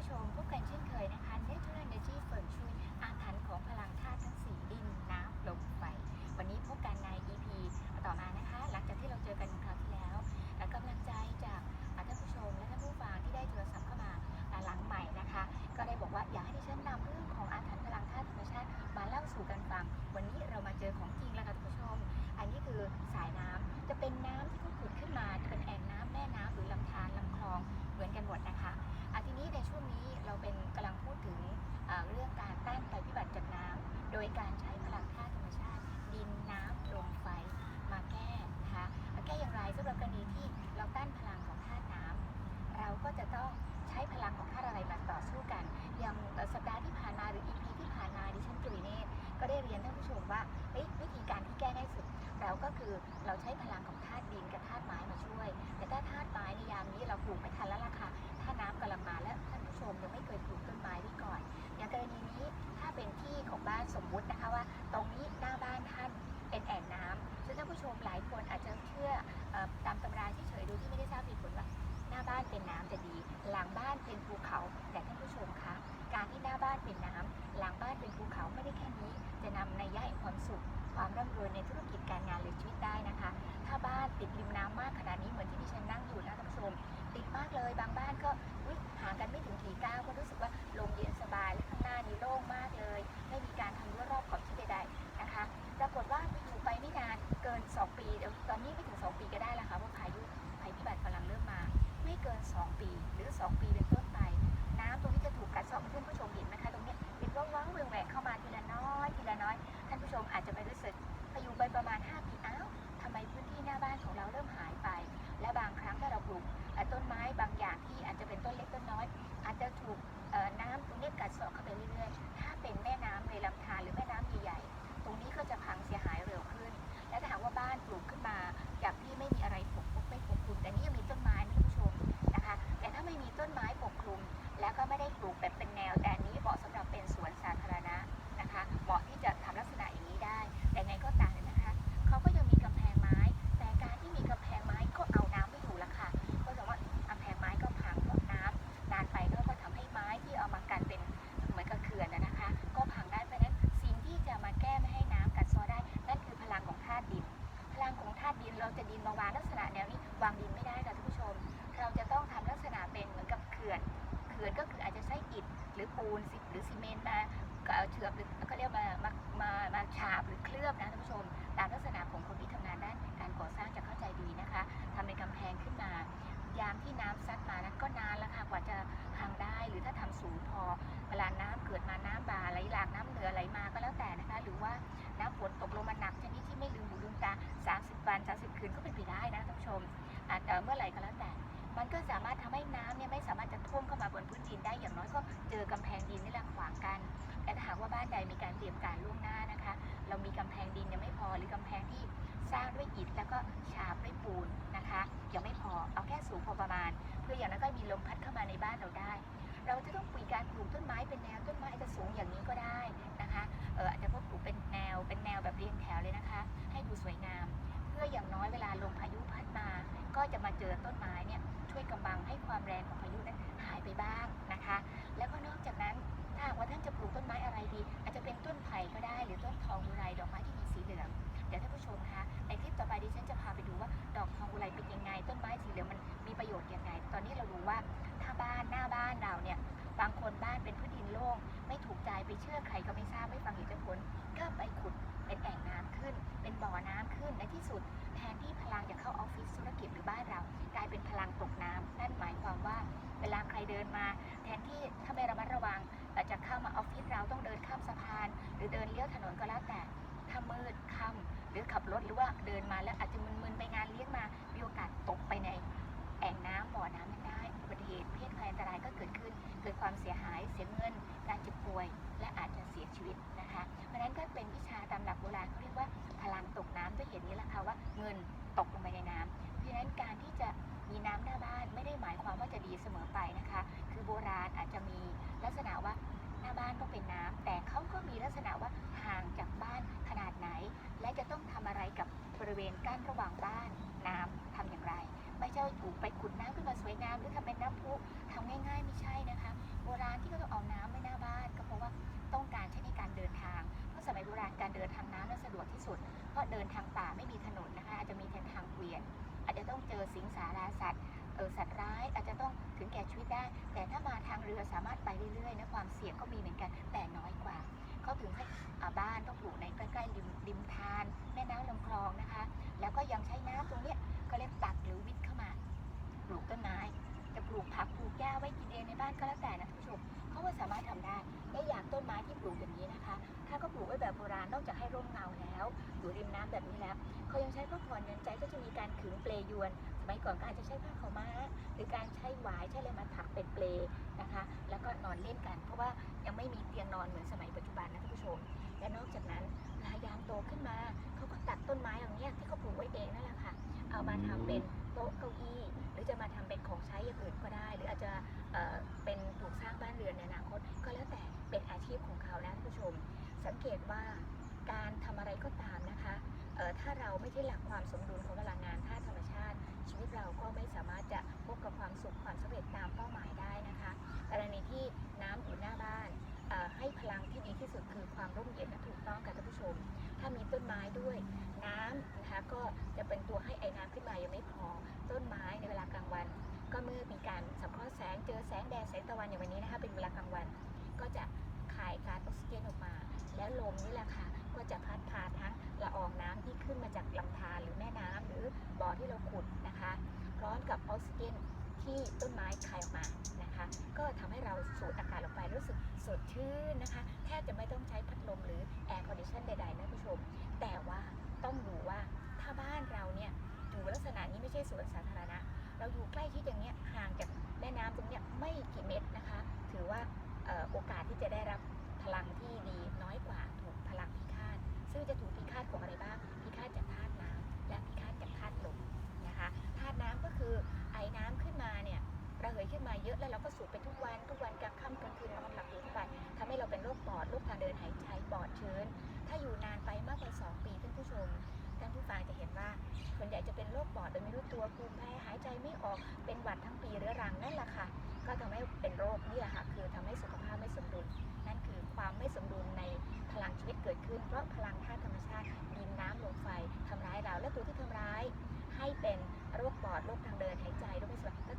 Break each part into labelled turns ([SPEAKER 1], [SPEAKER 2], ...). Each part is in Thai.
[SPEAKER 1] ผู้ชมพบกันเช่นเคยนะคะ Natural Energy เฟิร์มช่วยอาถรรพ์ของพลังธาตุทั้ง4ดินน้ำลมไฟ วันนี้พบกันใน EP ต่อมานะคะ หลังจากที่เราเจอกันคราวที่แล้วและกำลังใจจากท่านผู้ชมและท่านผู้ฟังที่ได้โทรศัพท์เข้ามาหลังใหม่นะคะ ก็ได้บอกว่าอยากให้ดิฉันนำเรื่องของอาถรรพ์พลังธาตุธรรมชาติมาเล่าสู่กันฟัง วันนี้เรามาเจอของจริงแล้วค่ะท่านผู้ชม อันนี้คือสายน้ำจะเป็นน้ำที่เขาขุดขึ้นมาจะเป็นแอ่งน้ำแม่น้ำหรือลำธารลำคลองเหมือนกันหมดนะคะ อะทีนี้ในช่วงนี้ เราเป็นกำลังพูดถึงเรื่องการต้านภัยพิบัติจากน้ำโดยการใช้พลังธาตุธรรมชาติ ดินน้ำลมไฟมาแก้นะคะมาแก้อย่างไรสำหรับกรณีที่เราต้านพลังของธาตุน้ำเราก็จะต้องใช้พลังของธาตุอะไรมาต่อสู้กัน อย่างสัปดาห์ที่ผ่านมาหรือ EP ที่ผ่านมาดิฉันจุยเนตรก็ได้เรียนท่านผู้ชมว่าเฮ้ยวิธีการที่แก้ง่ายสุด เราก็คือเราใช้พลังของธาตุดินกับธาตุไม้มาช่วย แต่ถ้าธาตุไม้ในยามนี้เราปลูกไม่ทันแล้วล่ะค่ะถ้าน้ำกำลังมาแล้ว ชมยังไม่เคยปลูกต้นไม้ไว้ก่อน อย่างกรณีนี้ถ้าเป็นที่ของบ้านสมมุตินะคะว่า ตรงนี้หน้าบ้านท่านเป็นแอ่งน้ำซึ่งท่านผู้ชมหลายคนอาจจะเชื่ออตามตำราเฉยดยที่ไม่ได้ทราบเหตุผลว่าหน้าบ้านเป็นน้ำจะดี หลังบ้านเป็นภูเขา แต่ท่านผู้ชมคะการที่หน้าบ้านเป็นน้ำหลังบ้านเป็นภูเขาไม่ได้แค่นี้ จะนำในยยะแห่งความสุขความร่ำรวยในธุรกิจการงานหรือชีวิตได้นะคะ ถ้าบ้านติดริมน้ำมากขนาดนี้เหมือนที่ดิฉันนั่งอยู่นะท่านผู้ชม ติดมากเลยบางบ้านก็ อุ๊ยห่างกันไม่ถึงกี่ก้าวก็รู้สึกว่าลมเย็นสบายและข้างหน้านี่โล่งมากเลย ไม่มีการทำรั้วรอบขอบชิดใดๆนะคะปรากฏว่าไปอยู่ไปไม่นานเกิน 2 ปีเดี๋ยวตอนนี้ไม่ถึง 2 ปีก็ได้แล้วค่ะเพราะพายุภัยพิบัติกำลังเริ่มมา ไม่เกิน 2 ปีหรือ 2 ปีเป็นต้นไป น้ำตรงนี้จะถูกกัดเซาะเพื่อนผู้ชมเห็นไหมคะตรงนี้เป็นว่างๆแหวงๆเข้ามาทีละน้อยทีละน้อย ท่านผู้ชมอาจจะไม่รู้สึกพออยู่ไปประมาณ 5 ปีอ้าวทำไมพื้นที่หน้าบ้านของเราเริ่มหายไป และบางครั้งถ้าเราปลูก ต้นไม้บางอย่างที่อาจจะเป็นต้นเล็กต้นน้อย อาจจะถูกน้ำตรงนี้กัดเซา อเคลือบนะท่านผู้ชม ตามลักษณะของคนที่ทำงานด้านการก่อสร้างจะเข้าใจดีนะคะทำเป็นกำแพงขึ้นมา ยามที่น้ำซัดมานั้นก็นานแล้วค่ะกว่าจะพังได้ หรือถ้าทำสูงพอ เวลาน้ำเกิดมาน้ำบาไหลหลากน้ำเหนือไหลมาก็แล้วแต่นะคะ หรือว่าน้ำฝนตกลงมาหนักชนิดที่ไม่ลืมหูลืมตา 30 วัน 30 คืนก็เป็นไปได้นะท่านผู้ชมอาจจะเมื่อไหร่ก็แล้วแต่มันก็สามารถทำให้น้ำเนี่ยไม่สามารถจะท่วมเข้ามาบนพื้นดินได้อย่างน้อยก็เจอกำแพงดินนี่แหละขวางกัน แต่ถ้าหากว่าบ้านใดมีการเตรียมการล่วงหน้า เรามีกำแพงดินยังไม่พอหรือกำแพงที่สร้างด้วยอิฐแล้วก็ฉาบด้วยปูนนะคะ ยังไม่พอเอาแค่สูงพอประมาณ เพื่ออย่างนั้นก็มีลมพัดเข้ามาในบ้านเราได้ เราจะต้องมีการปลูกต้นไม้เป็นแนวต้นไม้จจะสูงอย่างนี้ก็ได้นะคะเอออาจจะพวกปลูกเป็นแนวเป็นแนวแบบเรียงแถวเลยนะคะ ให้ดูสวยงาม เพื่ออย่างน้อยเวลาลมพายุพัดมา ก็จะมาเจอต้นไม้เนี่ยช่วยกำบังให้ความแรงของพายุนั้นหายไปบ้างนะคะ แล้วก็นอกจากนั้น ถ้าว่าท่านจะปลูกต้นไม้อะไรดี อาจจะเป็นต้นไผ่ก็ได้หรือต้นทองอุไรดอกไม้ที่มีสีเหลืองเดี๋ยวท่านผู้ชมคะในคลิปต่อไปดิฉันจะพาไปดูว่าดอกทองอุไรเป็นยังไง ต้นไม้สีเหลืองมันมีประโยชน์ยังไง ตอนนี้เรารู้ว่าถ้าบ้านหน้าบ้านเราเนี่ยบางคนบ้านเป็นพื้นดินโล่งไม่ถูกใจไปเชื่อใครก็ไม่ทราบไม่ฟังเหตุผลก็ ความเสียหาย เสียเงิน การเจ็บป่วย และอาจจะเสียชีวิตนะคะ เพราะฉะนั้นก็เป็นวิชาตามหลักโบราณเขาเรียกว่าพลังตกน้ำด้วยเหตุนี้แหละค่ะว่าเงินตกลงไปในน้ำเพราะฉะนั้นการที่จะมีน้ำหน้าบ้านไม่ได้หมายความว่าจะดีเสมอไปนะคะ คือโบราณอาจจะมีลักษณะว่าหน้าบ้านต้องเป็นน้ำแต่เขาก็มีลักษณะว่าห่างจากบ้านขนาดไหน และจะต้องทำอะไรกับบริเวณกั้นระหว่างบ้านน้ำทำอย่างไร ไม่ใช่ถูกไปขุดน้ำขึ้นมาสวยงามหรือทำเป็นน้ำพุทำง่ายๆไม่ใช่นะคะ โบ นทางป่าไม่มีถนนนะคะอาจจะมีแต่ทางเกวียน อาจจะต้องเจอสิงสาราสัตว์เออสัตว์ร้ายอาจจะต้องถึงแก่ชี วิตได้ แต่ถ้ามาทางเรือสามารถไปเรื่อยๆนะความเสี่ยงก็มีเหมือนกันแต่น้อยกว่าเขาถึงให้บ้านต้องปลูกในใกล้ๆริมริมทาน แม่น้ำลำคลองนะคะ แล้วก็ยังใช้น้ำตรงเนี้ยก็เรียกตักหรือวิทย์เข้ามาปลูกต้นไม้จะปลูกผักปลูกหญ้าไว้กินเองในบ้านก็แล้วแต่นะท่านผู้ชมเขาก็สามารถทำได้และอย่างต้นไม้ที่ปลูกอย่างนี้นะคะ ถ้าก็ปลูกไว้แบบโบราณนอกจากให้ร่มเงาแล้วอยู่ริมน้ำแบบนี้แล้วเขายังใช้ผ้าผ่อนยันใจก็จะมีการขึงเปลยวน มัยก่อนก็อาจจะใช้ผ้าขาวม้า หรือการใช้หวายใช้อะไรมาถักเป็นเปลนะคะ แล้วก็นอนเล่นกัน เพราะว่ายังไม่มีเตียงนอนเหมือนสมัยปัจจุบันนะท่านผู้ชม และนอกจากนั้นลายางโตขึ้นมา เขาก็ตัดต้นไม้เหล่านี้ที่เขาปลูกไว้เองนั่นแหละค่ะ เอามาทำเป็นโต๊ะเก้าอี้ หรือจะมาทำเป็นของใช้อย่างอื่นก็ได้ หรืออาจจะเเป็นปลูกสร้างบ้านเรือนในอนาคต ก็แล้วแต่เป็นอาชีพของเขานะท่านผู้ชม สังเกตว่าการทำอะไรก็ตามนะคะถ้าเราไม่ใช่หลักความสม ด้วยน้ำนะคะก็จะเป็นตัวให้ไอ้น้ำขึ้นมายังไม่พอ ต้นไม้ในเวลากลางวัน ก็เมื่อมีการสังเคราะห์แสงเจอแสงแดดแสงตะวันอย่างวันนี้นะคะเป็นเวลากลางวัน ก็จะคายก๊าซออกซิเจนออกมา แล้วลมนี่แหละค่ะก็จะพัดพาทั้งละอองน้ำที่ขึ้นมาจากลำธารหรือแม่น้ำหรือบ่อที่เราขุดนะคะพร้อมกับออกซิเจน ที่ต้นไม้คายออกมานะคะ ก็ทำให้เราสูดอากาศลงไปรู้สึกสดชื่นนะคะแทบจะไม่ต้องใช้พัดลมหรือแอร์คอนดิชันใดๆนะผู้ชม แต่ว่าต้องดูว่าถ้าบ้านเราเนี่ยอยู่ลักษณะนี้ไม่ใช่สวนสาธารณะ เราอยู่ใกล้ที่อย่างเนี้ยห่างจาก เยอะแล้วเราก็สูบไปทุกวันทุกวันกลางค่ำกลางคืนนอนหลับอยู่ทุกวันทำให้เราเป็นโรคปอดโรคทางเดินหายใจปอดเชื้น ถ้าอยู่นานไปมากกว่า2ปีท่านผู้ชมท่านผู้ฟังจะเห็นว่าส่วนใหญ่จะเป็นโรคปอดโดยไม่รู้ตัวภูมิแพ้หายใจไม่ออกเป็นหวัดทั้งปีเรื้อรังนั่นแหละค่ะก็ทำให้เป็นโรคนี่แหละค่ะคือทำให้สุขภาพไม่สมดุล นั่นคือความไม่สมดุลในพลังชีวิตเกิดขึ้น เพราะพลังธาตุธรรมชาติดินน้ำลมไฟทำร้ายเราและตัวที่ทำร้าย ให้เป็นโรคปอดโรคทางเดินหายใจโรคไม่สบ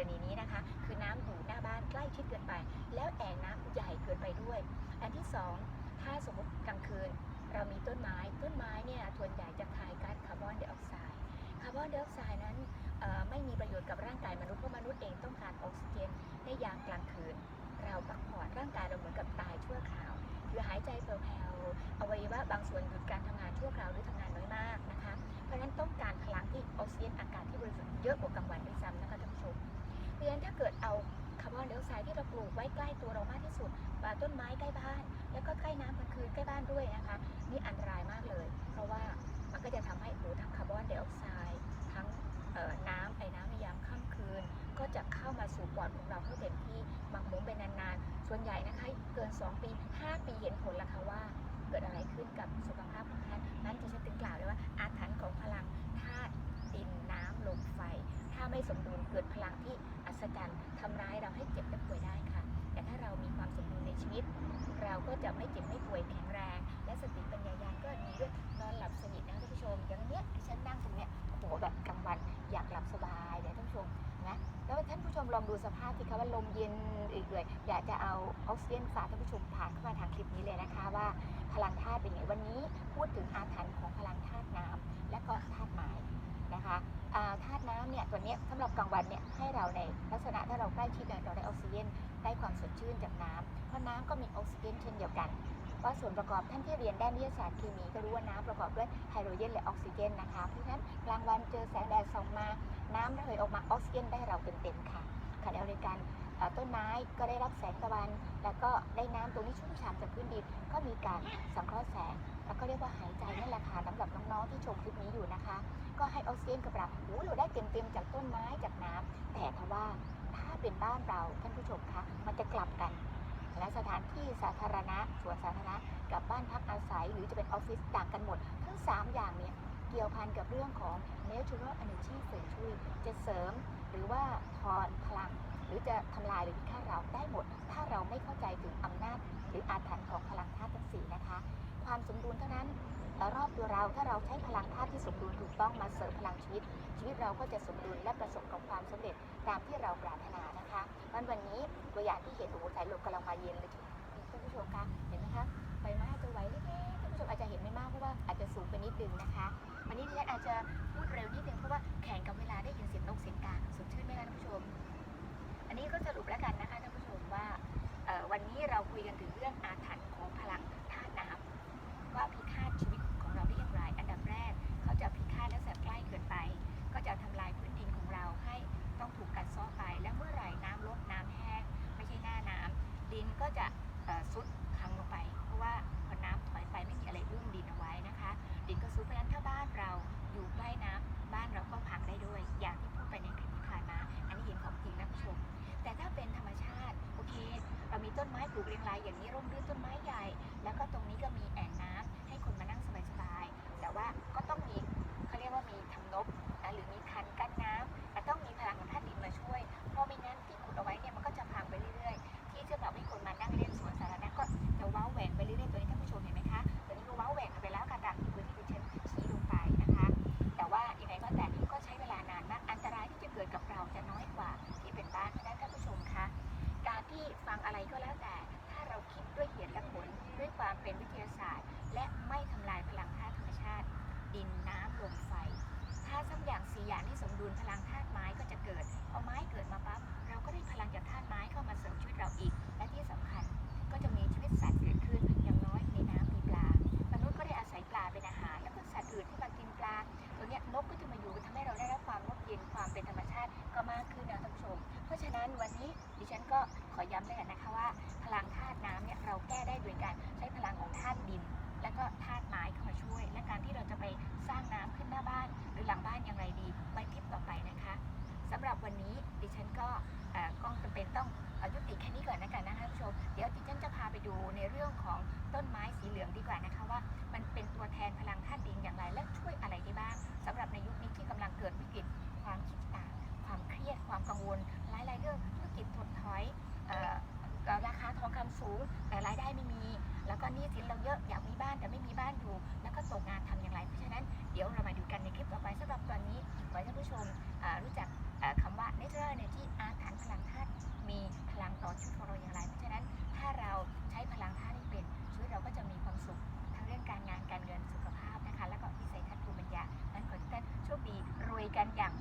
[SPEAKER 1] รณีนี้นะคะ คือน้ำอยู่หน้าบ้านใกล้ชิดเกินไป แล้วแอ่งน้ำใหญ่เกินไปด้วย อันที่สองถ้าสมมติกลางคืน เรามีต้นไม้ต้นไม้เนี่ยส่วนใหญ่จะคายก๊าซคาร์บอนไดออกไซด์คาร์บอนไดออกไซด์นั้นไม่มีประโยชน์กับร่างกายมนุษย์เพราะมนุษย์เองต้องการออกซิเจนในยามกลางคืน เราพักผ่อนร่างกายเราเหมือนกับตายชั่วคราวคือหายใจแผ่วๆอวัยวะบางส่วนหยุดการทำงานชั่วคราวหรือทำงานน้อยมากนะคะ เพราะฉะนั้นต้องการพลังที่ออกซิเจนอากาศที่บริสุทธิ์เยอะกว่ากลางวันด้วยซ้ำนะคะท่านผู้ชม เพราะฉะนั้นถ้าเกิดเอาคาร์บอนไดออกไซด์ที่เราปลูกไว้ใกล้ตัวเรามากที่สุดป่าต้นไม้ใกล้บ้าน แล้วก็ใกล้น้ำกลางคืนใกล้บ้านด้วยนะคะนี่อันตรายมากเลย เพราะว่ามันก็จะทำให้โอ้ทั้งคาร์บอนไดออกไซด์ทั้งน้ำไอ้น้ำในยามค่ำคืน ก็จะเข้ามาสู่ปอดของเราเข้าเต็มที่หมักหมมไปนานๆ ส่วนใหญ่นะคะเกิน 2 ปี 5 ปีเห็นผลแล้วค่ะว่า เกิดอะไรขึ้นกับสุขภาพของ เย็นอีกเลยอยากจะเอาออกซิเจนฝากท่านผู้ชมผ่านเข้ามาทางคลิปนี้เลยนะคะว่าพลังธาตุเป็นไงวันนี้พูดถึงอาถรรพ์ของพลังธาตุน้ำและก็ธาตุไม้นะคะธาตุน้ำเนี่ยตัวนี้สำหรับกลางวันเนี่ยให้เราในลักษณะถ้าเราใกล้ชิดเราได้ออกซิเจนได้ความสดชื่นจากน้ำเพราะน้ำก็มีออกซิเจนเช่นเดียวกันว่าส่วนประกอบท่านที่เรียนด้านวิทยาศาสตร์เคมีก็รู้ว่าน้ำประกอบด้วยไฮโดรเจนและออกซิเจนนะคะเพราะฉะนั้นกลางวันเจอแสงแดดส่องมา น้ำระเหยออกมาออกซิเจนได้เราเต็มๆค่ะขณะเดียวกัน ต้นไม้ก็ได้รับแสงตะวัน แล้วก็ได้น้ำตรงนี้ชุ่มฉ่ำจากพื้นดินก็มีการสังเคราะห์แสง แล้วก็เรียกว่าหายใจนั่นแหละค่ะสำหรับน้องๆที่ชมคลิปนี้อยู่นะคะ ก็ให้ออกซิเจนกับเราโอ้เราได้เต็มๆจากต้นไม้จากน้ำแต่ทว่าถ้าเป็นบ้านเราท่านผู้ชมคะมันจะกลับกันและสถานที่สาธารณะสวนสาธารณะกับบ้านพักอาศัย หรือจะเป็นออฟฟิศต่างกันหมด ทั้ง 3 อย่างเนี่ยเกี่ยวพันกับเรื่องของ natural energy เฟรช่วยจะเสริมหรือว่าทอนพลัง หรือจะทำลายหรือพิฆาตเราได้หมด ถ้าเราไม่เข้าใจถึงอำนาจ หรืออาถรรพ์ของพลังธาตุทั้งสี่นะคะ ความสมดุลเท่านั้นรอบตัวเราถ้าเราใช้พลังธาตุที่สมดุลถูกต้องมาเสริมพลังชีวิต ชีวิตเราก็จะสมดุลและประสบกับความสำเร็จตามที่เราปรารถนานะคะวันวันนี้ตัวอย่างที่เห็นโอ้โหสายลมกำลังมาเย็นเลยท่านผู้ชมคะเห็นไหมคะใบไม้อาจจะไหวเล็กๆท่านผู้ชมอาจจะเห็นไม่มากเพราะว่าอาจจะสูงไปนิดนึงนะคะ วันนี้ดิฉันอาจจะพูดเร็วนิดนึงเพราะว่าแข่งกับเวลาได้ยินเสียงนกเสียงกาสดชื่นไหมคะท่านผู้ชม อันนี้ก็สรุปแล้วกันนะคะท่านผู้ชมว่าวันนี้เราคุยกันถึง ลูกเรียงรายอย่างนี้ร่มรื่นต้น ความเย็นความเป็นธรรมชาติก็มากขึ้นนะท่านผู้ชม เพราะฉะนั้นวันนี้ดิฉันก็ขอย้ำเลยกันนะคะว่า พลังธาตุน้ำเนี่ยเราแก้ได้โดยการใช้พลังของธาตุดิน และก็ธาตุไม้เข้ามาช่วย และการที่เราจะไปสร้างน้ำขึ้นหน้าบ้าน หรือหลังบ้านอย่างไรดีไว้คลิปต่อไปนะคะสำหรับวันนี้ดิฉันก็เอ่อก็จำเป็นต้องอยุติแค่นี้ก่อนนะคะนะคะท่านผู้ชม เดี๋ยวดิฉันจะพาไปดูในเรื่องของ canh cằn